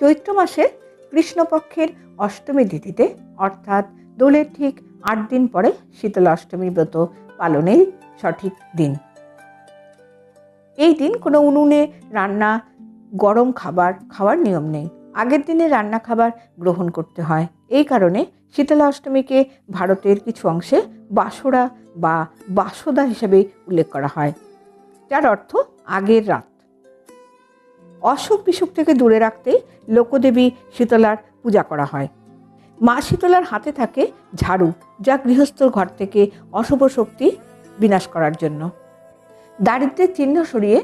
চৈত্র মাসের কৃষ্ণপক্ষের অষ্টমী তিথিতে, অর্থাৎ দোলের ঠিক আট দিন পরে শীতলা অষ্টমী ব্রত পালনের সঠিক দিন। এই দিন কোনো উনুনে রান্না, গরম খাবার খাওয়ার নিয়ম নেই। আগের দিনে রান্না খাবার গ্রহণ করতে হয়। এই কারণে শীতলা অষ্টমীকে ভারতের কিছু অংশে বাসরা বা বাসদা হিসেবে উল্লেখ করা হয়। যার অর্থ আগের রাত। অসুখ বিসুখ থেকে দূরে রাখতে লোকদেবী শীতলার পূজা করা হয়। মা শীতলার হাতে থাকে ঝাড়ু, যা গৃহস্থর ঘর থেকে অশুভ শক্তি বিনাশ করার জন্য। দারিদ্রের চিহ্ন সরিয়ে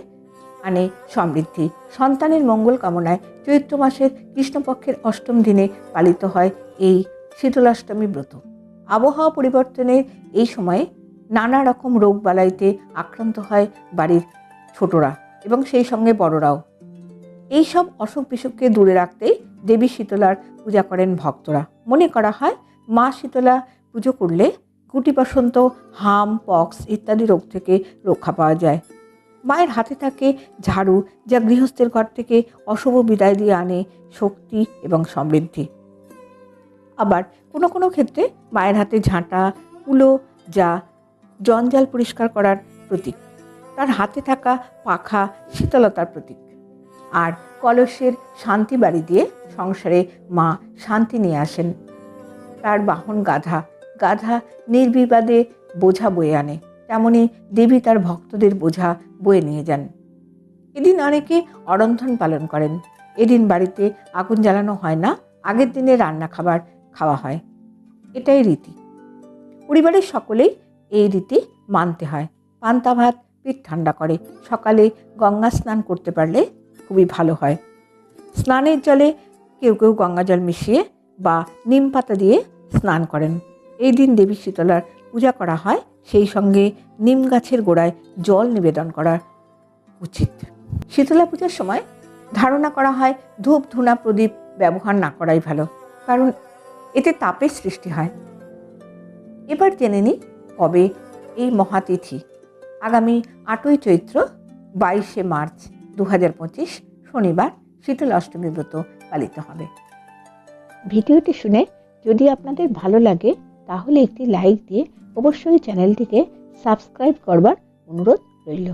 আনে সমৃদ্ধি। সন্তানের মঙ্গল কামনায় চৈত্র মাসের কৃষ্ণপক্ষের অষ্টম দিনে পালিত হয় এই শীতলাষ্টমী ব্রত। আবহাওয়া পরিবর্তনের এই সময়ে নানা রকম রোগ বালাইতে আক্রান্ত হয় বাড়ির ছোটরা এবং সেই সঙ্গে বড়রাও। এই সব অসুখ বিসুখকে দূরে রাখতেই দেবী শীতলার পূজা করেন ভক্তরা। মনে করা হয়, মা শীতলা পুজো করলে গুটি বসন্ত, হাম, পক্স ইত্যাদি রোগ থেকে রক্ষা পাওয়া যায়। মায়ের হাতে থাকে ঝাড়ু যা গৃহস্থের ঘর থেকে অশুভ বিদায় দিয়ে আনে শক্তি এবং সমৃদ্ধি। আবার কোনো কোনো ক্ষেত্রে মায়ের হাতে ঝাঁটা, কুলো যা জঞ্জাল পরিষ্কার করার প্রতীক, তার হাতে থাকা পাখা শীতলতার প্রতীক। আর কলসের শান্তি বাড়ি দিয়ে সংসারে মা শান্তি নিয়ে আসেন। তার বাহন গাধা গাধা নির্বিবাদে বোঝা বয়ে আনে, তেমনি দেবী তার ভক্তদের বোঝা বয়ে নিয়ে যান। এদিন অনেকে অরন্ধন পালন করেন। এদিন বাড়িতে আগুন জ্বালানো হয় না, আগের দিনে রান্না খাবার খাওয়া হয়। এটাই রীতি। পরিবারের সকলেই এই রীতি মানতে হয়। পান্তা ভাত পেট ঠান্ডা করে, সকালে গঙ্গা স্নান করতে পারলে খুবই ভালো হয়। স্নানের জলে কেউ কেউ গঙ্গা জল মিশিয়ে বা নিম পাতা দিয়ে স্নান করেন। এই দিন দেবী শীতলার পূজা করা হয়, সেই সঙ্গে নিম গাছের গোড়ায় জল নিবেদন করা উচিত। শীতলা পূজার সময় ধারণা করা হয়, ধূপ, ধুনা, প্রদীপ ব্যবহার না করাই ভালো, কারণ এতে তাপের সৃষ্টি হয়। এবার জেনে নিই কবে এই মহাতিথি। আগামী আটই চৈত্র বাইশে মার্চ দু হাজার পঁচিশ শনিবার শীতল অষ্টমী ব্রত পালিত হবে। ভিডিওটি শুনে যদি আপনাদের ভালো লাগে, তাহলে একটি লাইক দিয়ে অবশ্যই চ্যানেলটিকে সাবস্ক্রাইব করবার অনুরোধ রইল।